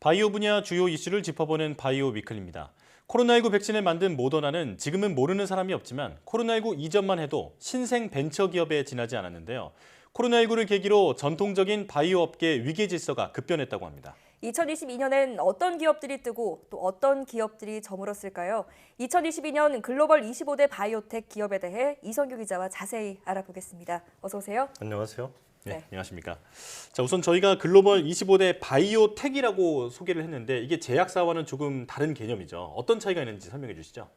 바이오 분야 주요 이슈를 짚어보는 바이오 위클입니다. 코로나19 백신을 만든 모더나는 지금은 모르는 사람이 없지만 코로나19 이전만 해도 신생 벤처 기업에 지나지 않았는데요. 코로나19를 계기로 전통적인 바이오 업계 위기 질서가 급변했다고 합니다. 2022년엔 어떤 기업들이 뜨고 또 어떤 기업들이 저물었을까요? 2022년 글로벌 25대 바이오텍 기업에 대해 이성규 기자와 자세히 알아보겠습니다. 어서 오세요. 안녕하세요. 네, 네. 안녕하십니까. 자, 우선 저희가 글로벌 25대 바이오텍이라고 소개를 했는데 이게 제약사와는 조금 다른 개념이죠. 어떤 차이가 있는지 설명해 주시죠.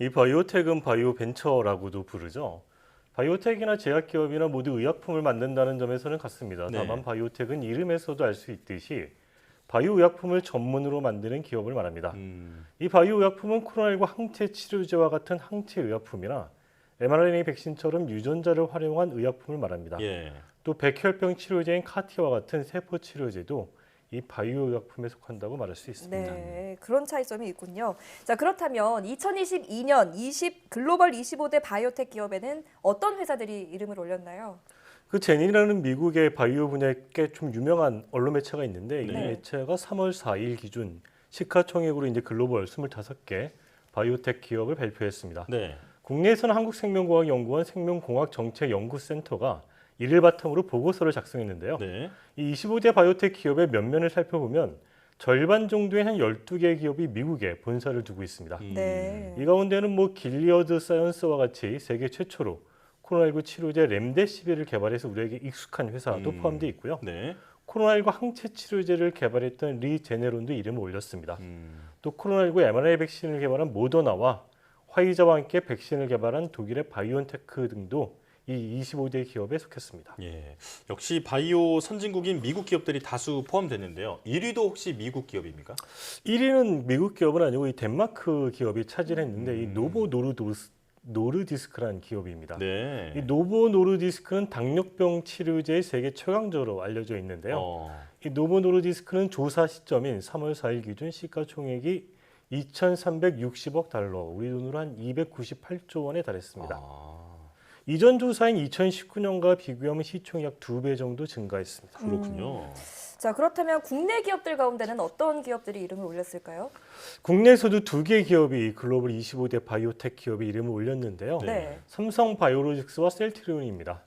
이 바이오텍은 바이오 벤처라고도 부르죠. 바이오텍이나 제약기업이나 모두 의약품을 만든다는 점에서는 같습니다. 네. 다만 바이오텍은 이름에서도 알 수 있듯이 바이오 의약품을 전문으로 만드는 기업을 말합니다. 음, 이 바이오 의약품은 코로나19 항체 치료제와 같은 항체 의약품이나 mRNA 백신처럼 유전자를 활용한 의약품을 말합니다. 예. 또 백혈병 치료제인 카티와 같은 세포 치료제도 이 바이오 의약품에 속한다고 말할 수 있습니다. 네, 그런 차이점이 있군요. 자, 그렇다면 2022년 20 글로벌 25대 바이오텍 기업에는 어떤 회사들이 이름을 올렸나요? 그 제니라는 미국의 바이오 분야에 꽤 좀 유명한 언론 매체가 있는데 이 네. 매체가 3월 4일 기준 시가총액으로 이제 글로벌 25개 바이오텍 기업을 발표했습니다. 네. 국내에서는 한국생명공학연구원 생명공학정책연구센터가 이를 바탕으로 보고서를 작성했는데요. 네. 이 25대 바이오텍 기업의 면면을 살펴보면 절반 정도의 한 12개 기업이 미국에 본사를 두고 있습니다. 음, 네. 이 가운데는 뭐 길리어드 사이언스와 같이 세계 최초로 코로나19 치료제 렘데시비를 개발해서 우리에게 익숙한 회사도 음. 포함되어 있고요. 네. 코로나19 항체 치료제를 개발했던 리제네론도 이름을 올렸습니다. 음, 또 코로나19 mRNA 백신을 개발한 모더나와 화이자와 함께 백신을 개발한 독일의 바이온테크 등도 이 25대 기업에 속했습니다. 예. 역시 바이오 선진국인 미국 기업들이 다수 포함됐는데요. 1위도 혹시 미국 기업입니까? 1위는 미국 기업은 아니고 이 덴마크 기업이 차지했는데 이 음. 노보 노르도스 노르디스크라는 기업입니다. 네. 이 노보 노르디스크는 당뇨병 치료제의 세계 최강자로 알려져 있는데요. 어, 이 노보 노르디스크는 조사 시점인 3월 4일 기준 시가총액이 2,360억 달러, 우리 돈으로 한 298조 원에 달했습니다. 아, 이전 조사인 2019년과 비교하면 시총이 약 두 배 정도 증가했습니다. 그렇군요. 자, 그렇다면 국내 기업들 가운데는 어떤 기업들이 이름을 올렸을까요? 국내에서도 두 개 기업이 글로벌 25대 바이오텍 기업의 이름을 올렸는데요. 네. 네. 삼성 바이오로직스와 셀트리온입니다.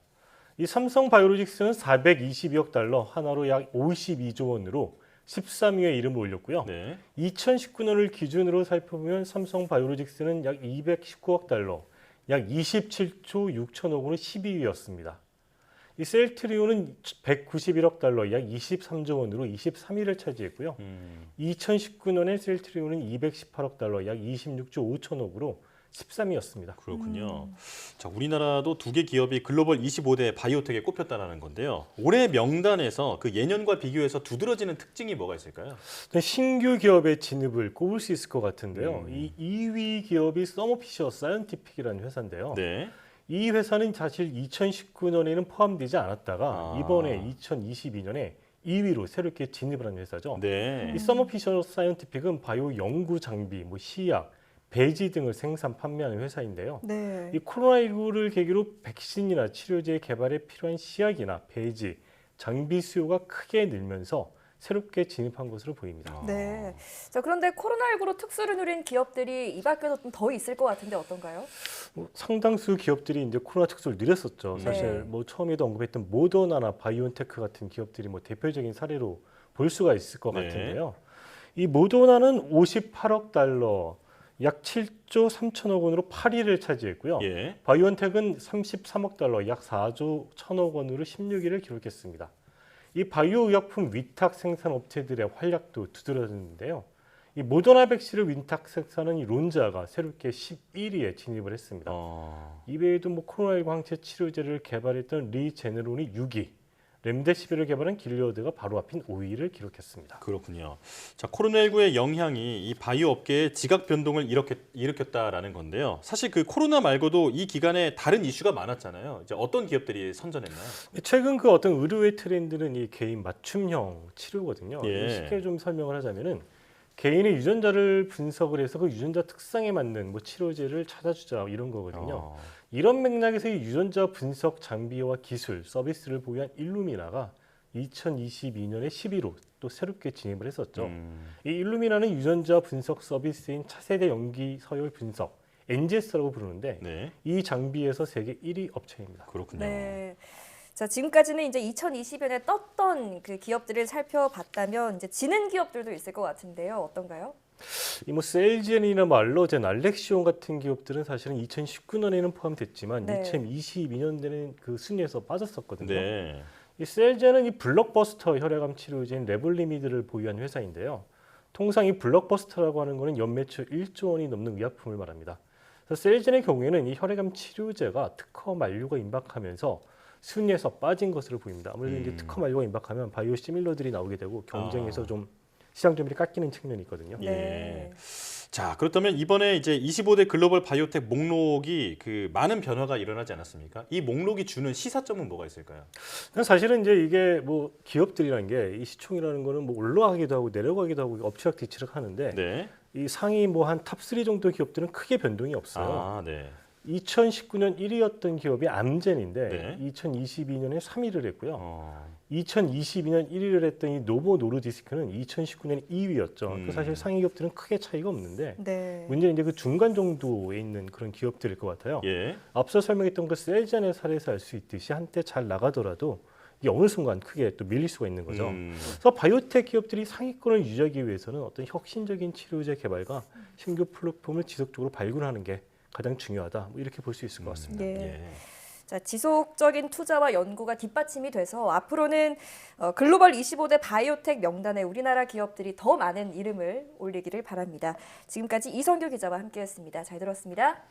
이 삼성 바이오로직스는 422억 달러, 하나로 약 52조 원으로 13위에 이름을 올렸고요. 네. 2019년을 기준으로 살펴보면 삼성 바이오로직스는 약 219억 달러, 약 27조 6천억 원의 12위였습니다. 이 셀트리온은 191억 달러, 약 23조 원으로 23위를 차지했고요. 음, 2019년에 셀트리온은 218억 달러, 약 26조 5천억으로 13위였습니다. 그렇군요. 자, 우리나라도 두 개 기업이 글로벌 25대 바이오텍에 꼽혔다라는 건데요. 올해 명단에서 그 예년과 비교해서 두드러지는 특징이 뭐가 있을까요? 신규 기업의 진입을 꼽을 수 있을 것 같은데요. 음. 이 2위 기업이 서머피셔 사이언티픽이라는 회사인데요. 네. 이 회사는 사실 2019년에는 포함되지 않았다가 아. 이번에 2022년에 2위로 새롭게 진입을 한 회사죠. 네. 이 서머피셔 사이언티픽은 바이오 연구 장비, 뭐 시약, 배지 등을 생산 판매하는 회사인데요. 네. 이 코로나19를 계기로 백신이나 치료제 개발에 필요한 시약이나 배지, 장비 수요가 크게 늘면서 새롭게 진입한 것으로 보입니다. 아, 네. 자, 그런데 코로나19로 특수를 누린 기업들이 이 밖에도 좀 더 있을 것 같은데 어떤가요? 뭐 상당수 기업들이 이제 코로나 특수를 누렸었죠. 네. 사실 뭐 처음에도 언급했던 모더나나 바이온테크 같은 기업들이 뭐 대표적인 사례로 볼 수가 있을 것 네. 같은데요. 이 모더나는 58억 달러, 약 7조 3천억 원으로 8위를 차지했고요. 예. 바이온텍은 33억 달러, 약 4조 1천억 원으로 16위를 기록했습니다. 이 바이오 의약품 위탁 생산 업체들의 활약도 두드러졌는데요. 이 모더나 백신을 위탁 생산한 이 론자가 새롭게 11위에 진입을 했습니다. 어, 이 외에도 뭐 코로나19 항체 치료제를 개발했던 리제네론이 6위, 렘데시비를 개발한 길리어드가 바로 앞인 5위를 기록했습니다. 그렇군요. 자, 코로나19의 영향이 이 바이오 업계에 지각 변동을 일으켰, 일으켰다라는 건데요. 사실 그 코로나 말고도 이 기간에 다른 이슈가 많았잖아요. 이제 어떤 기업들이 선전했나요? 최근 그 어떤 의료의 트렌드는 이 개인 맞춤형 치료거든요. 예. 쉽게 좀 설명을 하자면은 개인의 유전자를 분석을 해서 그 유전자 특성에 맞는 뭐 치료제를 찾아주자 이런 거거든요. 어, 이런 맥락에서 이 유전자 분석 장비와 기술 서비스를 보유한 일루미나가 2022년에 10위로 또 새롭게 진입을 했었죠. 음, 이 일루미나는 유전자 분석 서비스인 차세대 연기 서열 분석 NGS라고 부르는데 네, 이 장비에서 세계 1위 업체입니다. 그렇군요. 네. 자, 지금까지는 이제 2020년에 떴던 그 기업들을 살펴봤다면 이제 지는 기업들도 있을 것 같은데요. 어떤가요? 이뭐 셀젠이나 뭐 알로젠, 알렉시온 같은 기업들은 사실은 2019년에는 포함됐지만 네. 2022년에는 그 순위에서 빠졌었거든요. 네, 이 셀젠은 이 블록버스터 혈액암 치료제인 레블리미드를 보유한 회사인데요. 통상 이 블록버스터라고 하는 것은 연매출 1조 원이 넘는 의약품을 말합니다. 셀젠의 경우에는 이 혈액암 치료제가 특허 만료가 임박하면서 순위에서 빠진 것으로 보입니다. 아무래도 이제 음. 특허 만료가 임박하면 바이오 시밀러들이 나오게 되고 경쟁에서 아. 좀 시장 점유율이 깎이는 측면이 있거든요. 예. 네. 자, 그렇다면 이번에 이제 25대 글로벌 바이오텍 목록이 그 많은 변화가 일어나지 않았습니까? 이 목록이 주는 시사점은 뭐가 있을까요? 사실은 이제 이게 뭐 기업들이라는 게 이 시총이라는 거는 뭐 올라가기도 하고 내려가기도 하고 엎치락 뒤치락 하는데 네. 이 상위 뭐 한 탑 3 정도 기업들은 크게 변동이 없어요. 아, 네. 2019년 1위였던 기업이 암젠인데 네. 2022년에 3위를 했고요. 어, 2022년 1위를 했던 이 노보 노르디스크는 2019년 2위였죠. 음. 그 사실 상위 기업들은 크게 차이가 없는데 네. 문제는 이제 그 중간 정도에 있는 그런 기업들일 것 같아요. 예. 앞서 설명했던 그 셀젠의 사례에서 알 수 있듯이 한때 잘 나가더라도 이게 어느 순간 크게 또 밀릴 수가 있는 거죠. 음, 그래서 바이오텍 기업들이 상위권을 유지하기 위해서는 어떤 혁신적인 치료제 개발과 신규 플랫폼을 지속적으로 발굴하는 게 가장 중요하다. 뭐 이렇게 볼 수 있을 것 같습니다. 예. 예. 자, 지속적인 투자와 연구가 뒷받침이 돼서 앞으로는 어, 글로벌 25대 바이오텍 명단에 우리나라 기업들이 더 많은 이름을 올리기를 바랍니다. 지금까지 이성규 기자와 함께했습니다. 잘 들었습니다.